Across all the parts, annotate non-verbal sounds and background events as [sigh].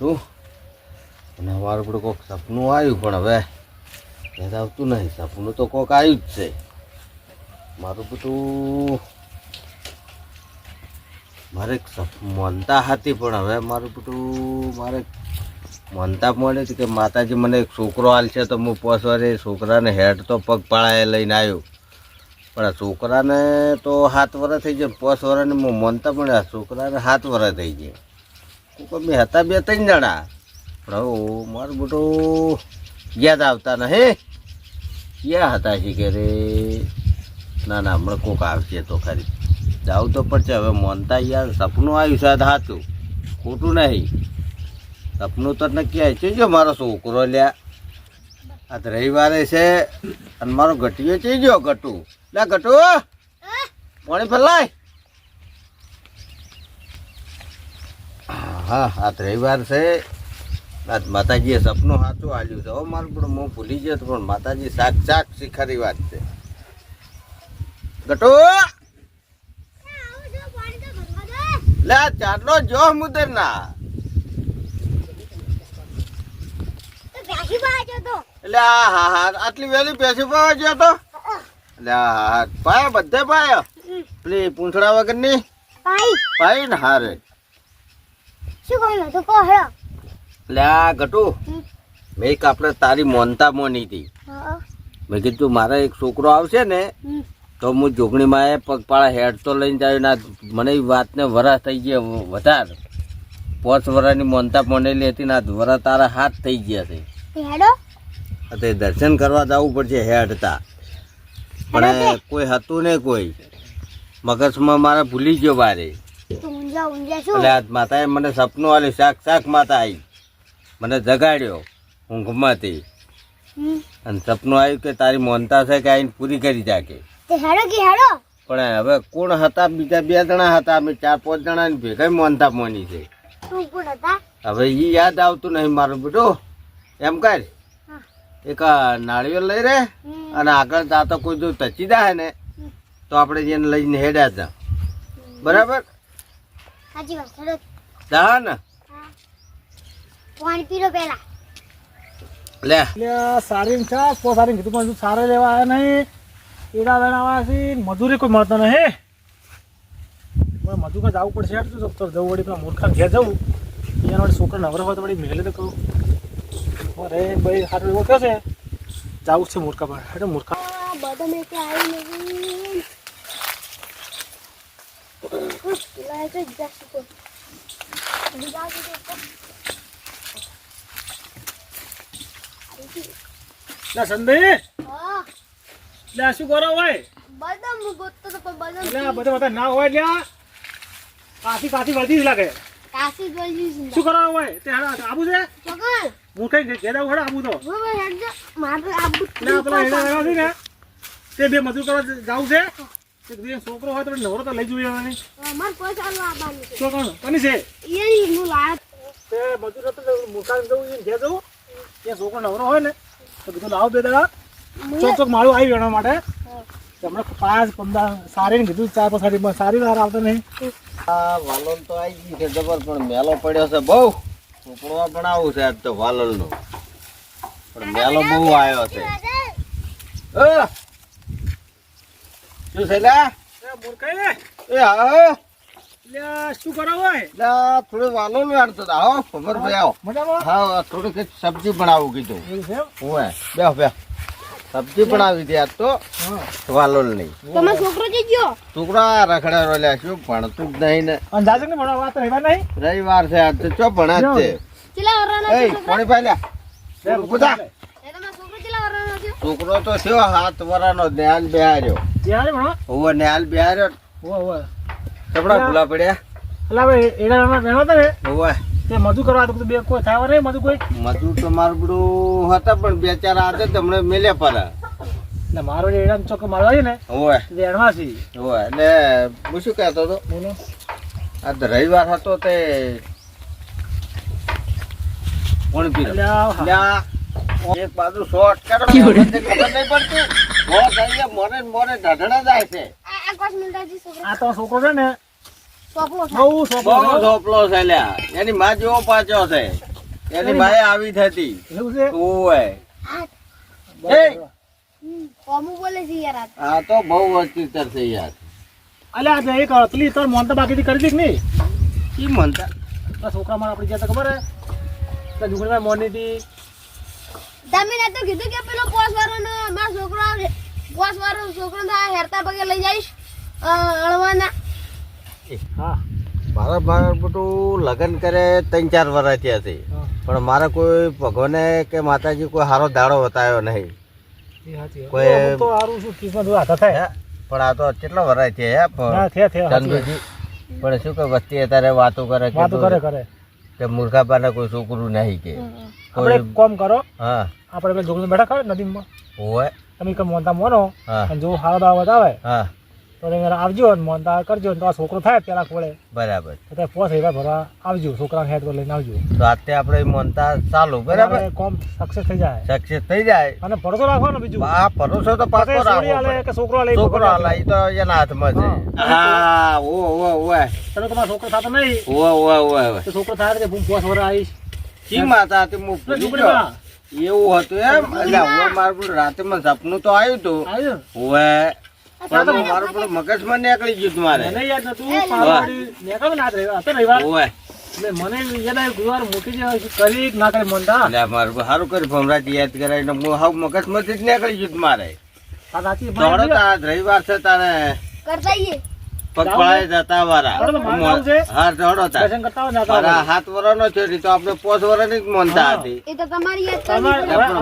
બેઠું અને અમારું બધું કોઈક સપનું આવ્યું, પણ હવે યાદ આવતું નહીં. સપનું તો કોઈક આવ્યું જ છે. મારું બધું મારે માનતા હતી, પણ હવે મારું બધું મારે માનતા મળે છે કે માતાજી મને એક છોકરો આલશે તો હું પોસવારે છોકરાને હેડ તો પગ પાળાએ લઈને આવ્યો. પણ આ છોકરાને તો સાત વર્ષ થઈ જાય પોસ વર્ષની માનતા, પણ આ છોકરાને સાત વર્ષ થઈ જાય કોઈ મેં હતા બે ત્રણ જણા. પણ હવે મારું બધું યાદ આવતા નહીં ક્યાં હતા છે કે રે ના ના હમણાં કોક આવશે તો ખરી. જાવું તો પડશે. હવે માનતા યાર સપનું આવ્યું છે સાચું ખોટું નહીં. સપનું તો નક્કી આવી છે જો મારો છોકરો લ્યા? આ તો રવિવારે છે અને મારો ગટીયો ગયો ગટુ. લે ગટુ પાણી ફેલાય? હા આ તો રવિવાર છે. આજ માતાજીએ સપનું સાચું આલ્યું છે. હવે મારું પણ હું ભૂલી ગયો તો પણ માતાજી સાક સાક શીખરી વાત છે. ગટુ! લે ચાટલો જો મુદર ના એટલે હા હા હા આટલી વહેલી પેસી પાવા ગયો તો? એટલે હા હા પાયા બધે પાયા? પેલી પૂંછડા વગરની? પાઈ ને હારે. એટલે આ ગટુ મેં એક આપણે તારી મોનતા મોની હતી. મેં કીધું મારા એક છોકરો આવશે ને તો હું જોગણીમાં એ પગપાળા હેડ તો લઈને જાય ના મને વાત વાતને વરસ થઈ ગયા વધારે. પાંચ વરાની મોનતા મોનેલી હતી ના વરા તારા હાથ થઈ ગયા છે. તે દર્શન કરવા જવું પડશે હેડતા. પણ કોઈ હતું ને કોઈ. મગજમાં મારે ભૂલી ગયો બારે. એટલે આ માતાએ મને સપનું આલ્યું શાક શાક માતા આવી મને જગાડ્યો ઊંઘમાંથી. અને સપનું આવ્યું કે તારી મોનતા છે કે આવીને પૂરી કરી જાકે પણ હવે કોણ હતા? બીજા બે જણા હતા. અમે ચાર પાંચ જણા ભેગા મોનતા મોની છે. હવે એ યાદ આવતું નહીં મારું બેટું એમ કર. એક નાળિયેર લઈ રે અને આગળ જાતો કોઈ જો ટચી જાય ને તો આપણે જેને લઈને હેડ્યા હતા બરાબર? જા ને પાણી પીરો પેલા લે. લે સારી છે પોસારી કીધું પણ સારે લેવા આવ્યા નહીં એડા વેણા વાસી મજૂરી કોઈ મળતો નહીં હે. મજૂર કાં જવું પડશે યાર શું તો જવું વળી પેલા મૂર્ખા ઘેર જવું. એના વળી છોકરા નવરો હોય તો વળી મેલે તો કહું અરે ભાઈ સારું એવો છે. જવું છે મૂર્ખા પર એટલે મૂર્ખા. બધા મેં એટલે આવી જ જાસ્ત તો બીજા કીધું તો લે સંદય હા. લે શું કરો હોય બદામ ગોતતો તો પણ બદામ બધા બધા ના હોય વળતી જ લાગે. શું કરો હોય તે હાડા આબુ છે? પકડ મૂર્ખાઈ ઘેર જવું હડે આબુ તો. બરાબર હેડ મારે આબુ એટલે પેલા એડા વેણા ને તે બે મજૂર કરવા જવું છે? એક છોકરો હોય તો નવરો તો લઈ જોઈએ નહીં મારે કોઈ આવવાનું છે. શું કોણ? કોની છે? એ હું લાત તે મજૂર હતો તો મુકાન જવું જવું ત્યાં છોકરો નવરો હોય ને તો કીધું લાવો બે દાડા. ચોક ચોક માળું આવી એના માટે. હમણાં પાંચ પંદર સારી ને કીધું ચાર પાંચ સારી સારી વાર આવતો નહીં. આ વાલોલ તો આવી ગઈ છે જબર પણ મેલો પડ્યો છે બહુ. ચોપડવા બનાવવું છે આજ તો વાલોલનું પણ મેલો બહુ આવ્યો છે. અ! શું છે લ્યા? એ મૂર્ખાઈ એ હા લે શું કરો હોય? લ્યા, થોડું વાલોલ વાળતો હતો આવો ખબર ભાઈ આવો. મજામાં? હા થોડીક કંઈક સબ્જી બનાવું કીધું. છે? હું બેહ બેહ. સબ્જી બનાવી દે આજ તો. હા. વાલોલ નહીં તમારો છોકરો જઈ ગયો છોકરા રખડે લ્યા શું ભણતું જ નહીં ને. અને ને ભણવા વાત રહેવા નહીં? રવિવાર છે આજ તો ચો ભણા જ છે. ચેલા વરાનો એ પાણી પાઈ લે, બધા. છોકરો છે? તો થયો હાથ વરાનો નેહાલ બિહાર્યો. બિહાર્યો હોવે હોવે ચપડા ભૂલા પડ્યા. એટલે હવે એડા વેણા હતા તે મધુ કરવા તો બે કોઈ થાય રે મજૂર કોઈ? મજૂર તો મારું બધું હતા પણ બે ચાર હાથે તમને મેલે પર એટલે મારો જે એડા ચોક મારો આવી ને એડવા છે હોવે એટલે હું શું કહેતો હતો? બોલો. આ રવિવાર હતો તે કોણ પીરો એક બાજુ શોર્ટ કરો [laughs] ખબર નહીં પડતી. મોર મોરે ઢઢડા જાય છે. આ આ કોસ મિનિટ છોકરો? આ તો છોકરો છે ને. બહુ ઢોપલો છે. લ્યા. એની માં જેવો પાછો છે. એની માએ આવી થતી એવું છે? ઓય એ! હમ, કોમું બોલે છે યાર આ. આ તો બહુ વસ્તી છે યાર. અલ્યા આજે એક પેલી તો મોનતા બાકીથી કરી દીધ કે નહીં? કી મનતા આ છોકરા મારા આપણી જ્યાં ખબર હે? તો જુગણીમાં મોની હતી. તમે ને તો કીધું કે પેલો પોસ વાળો ને મારો છોકરો પોસ વાળો છોકરો થાય હેરતા પગે લઈ જઈશ અળવાના હા. મારા મારા બધું લગ્ન કરે ત્રણ ચાર વર્ષ થયા છે પણ મારે કોઈ ભગવાને કે માતાજી કોઈ સારો દાડો બતાવ્યો નહીં. કોઈ- તો સારું શું કિસ્મત હાથા થાય હે? પણ આ તો કેટલા વર્ષ થયા પણ. ચંદુજી. શું કે વસ્તી અત્યારે વાતો કરે કે વાતો કરે કરે. કે મૂર્ખાપાને કોઈ છોકરું નહીં કે. આપણે એક કામ કરો. હા. આપણે પેલા જોગણી બેઠા ખબર નદીમાં. હોય તમે કમ મોનતા મોનો હા. જો હારો દાવત બતાવે હા. તો તમે આવજો અને મોનતા કરજો ને તો આ છોકરો થાય પેલા ખોળે બરાબર. તો તમે પોસ એવા ભરવા આવજો છોકરાને હેડ તો લઈને આવજો. તો આતે આપણે મોનતા ચાલુ બરાબર? કોમ સક્સેસ થઈ જાય. સક્સેસ થઈ જાય. અને ભરોસો રાખવાનો બીજું. આ ભરોસો તો પાછો રાખો આલે કે છોકરો આલે છોકરો આલે ઈ તો એના હાથમાં છે. હા. ઓ ઓ ઓ. તમે તમારો છોકરો થતો નહીં. ઓ ઓ ઓ તો છોકરો થાય કે હું પોસ વર આવીશ? કી માતા તે મુ એટલે એવું હતું એમ? એટલે હવે મારું રાતે માં સપનું તો આવ્યું હતું હવે મગજમાં નીકળી ગયું હતું મને યાદ નતું નીકળ્યો ને આજ રવિવાર હતો ને રવિવાર મને યાદ આવ્યું ગુરુવાર મૂકી જે કરી ના કરી મનતા એટલે મારું સારું કર્યું ભમરાજી યાદ કરાવીને હું હાવ મગજમાંથી જ નીકળી ગયું હતું મારે. આ સાચી દોડો તાર રવિવાર છે તારે. કરતા. પગપાળે જતા વાળા જવું છે? હા દોડો તાર. દર્શન કરતા હોય ને આ મારા હાથ વરનો છે એટલે તો આપણે પોચ વરની જ મોનતા હતી. એ તો તમારી યાદ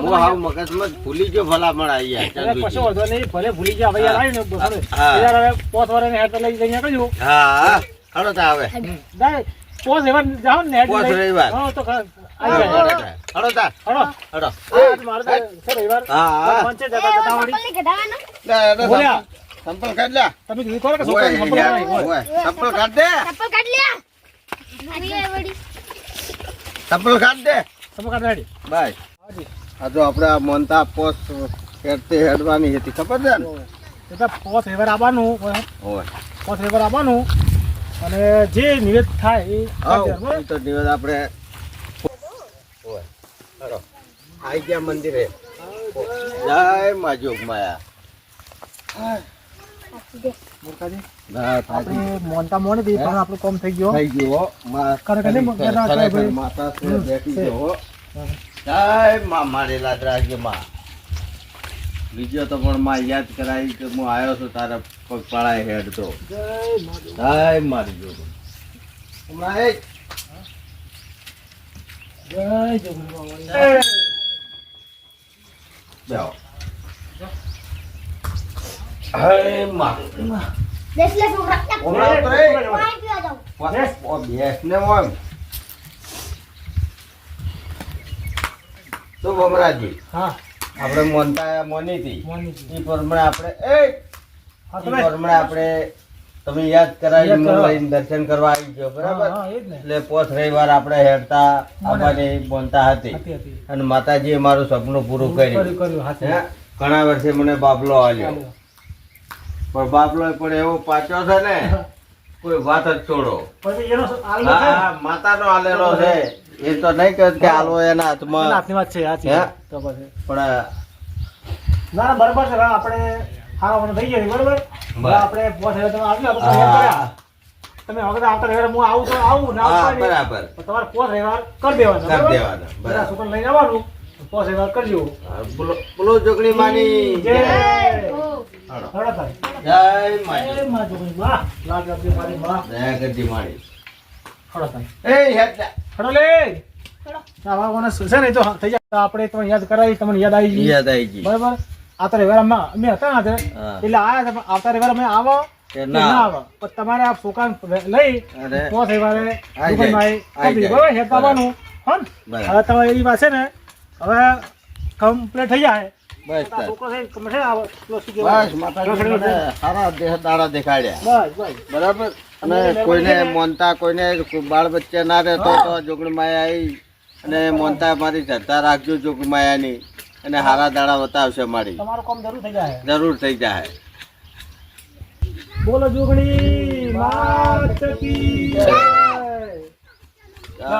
હું હાવ મગજમાં જ ભૂલી ગયો ભલામણ આવી એટલે ગયા કશો વાંધો નહીં ભલે ભૂલી ગયા હવે યાર આવ્યું ને હવે. હવે પોત વાળાને હેડ તો લઈ જઈને નીકળજો હા. હળો તા આવે. પોત એવા જાઓ ને લઈ- રવિવાર. હા, તો આવી. હળો તા હળો. હળો મારે છે રવિવાર. હા. હા મંચે જતા જતા વળી. બોલ્યા. સંપલ કાઢ લે. તમે જોઈ ખરું કે યાર, કરાવી? સંપલ કાઢ દે. ચપ્પલ કાઢ લે. આવી સંપલ કાઢ દે. સંપર્ક કાઢ રેડી. બાય. આ જો આપણે આ મોનતા પોસ્ટ હેડતે હેડવાની હતી ખબર છે ને? એટલે પોત રવિવાર આવવાનું હોય. પોસ્ટ પોત આવવાનું. અને જે નિવેદ થાય એ આવ, તો નિવેદ આપણે આઈ ગયા મંદિરે. જય મા જોગ માયા. થાકી આપણે મોનતા મોની હતી પણ આપણું કામ થઈ ગયો. થઈ ગયો હો. માં ખરેખર નહીં, ખરેખર બધા ખરેખર ભાઈ. માતા બેઠી ગયો જય માં મારી લાજમાં. બીજો તો પણ માં યાદ કરાવી કે હું આવ્યો છું તારા પગપાળાએ હેડતો હેડ તો. જય મારી જોગ. હમણાં એ જય. હે મોનતા મોની હતી. એ પ્રમાણે આપણે પ્રમાણે આપણે તમે યાદ કરાવી દર્શન કરવા આવી ગયો બરાબર. એટલે પોત રવિવાર આપણે હેરતા આવવાની બોલતા હતી. અને માતાજીએ મારું સપનું પૂરું કર્યું. ઘણા વર્ષે મને બાબલો ચાલ્યો. પણ બાપલો પણ એવો પાછો છે ને કોઈ વાત જ છોડો. હા માતાનો આલેલો છે. એ તો નહીં કહે કે આલો એના હાથમાં. હાથની વાત છે, હે? તો પછી. પણ ના, બરાબર છે. આપણે હારા મને થઈ ગયા બરાબર? આપણે પોસ હવે તમે આવી આપણે. હા, તમે વખત આવતા રવિવારે હું આવું તો આવું ના હા આવતા બરાબર. તમારે પોસ રવિવાર કરી દેવાનું કરી? દેવાના બરાબર. છોકરાને લઈને આવવાનું. પોસ રવિવાર કરજો. બોલો બોલો જોગણી માની. જય. તો આપણે તમને યાદ કરાવી તમને યાદ આવી ગઈ યાદ આવી ગઈ બરાબર? આવતા રવિવારે અમે અમે હતા ને એટલે આયા હતા, આવતા રવિવારે અમે આવો ના ના આવો. પણ તમારે આ છોકરાને લઈ અરે. પોસ રવિવારે બરાબર જાય. હેત આવવાનું હો ને? બરાબર. હવે તમારે એવી વાત છે ને હવે કમ્પ્લીટ થઈ જાય. બસ? બસ. સારા દેહ દાડા દેખાડ્યા. બરાબર? અને કોઈને મોનતા કોઈને બાળ બચ્ચા ના રહેતો તો જોગણી માયા આવી. અને મોનતા મારી શ્રદ્ધા રાખજો જોગમાયાની અને હારા દાડા બતાવશે મારી. જરૂર થઈ જાય. બોલો જોગણી.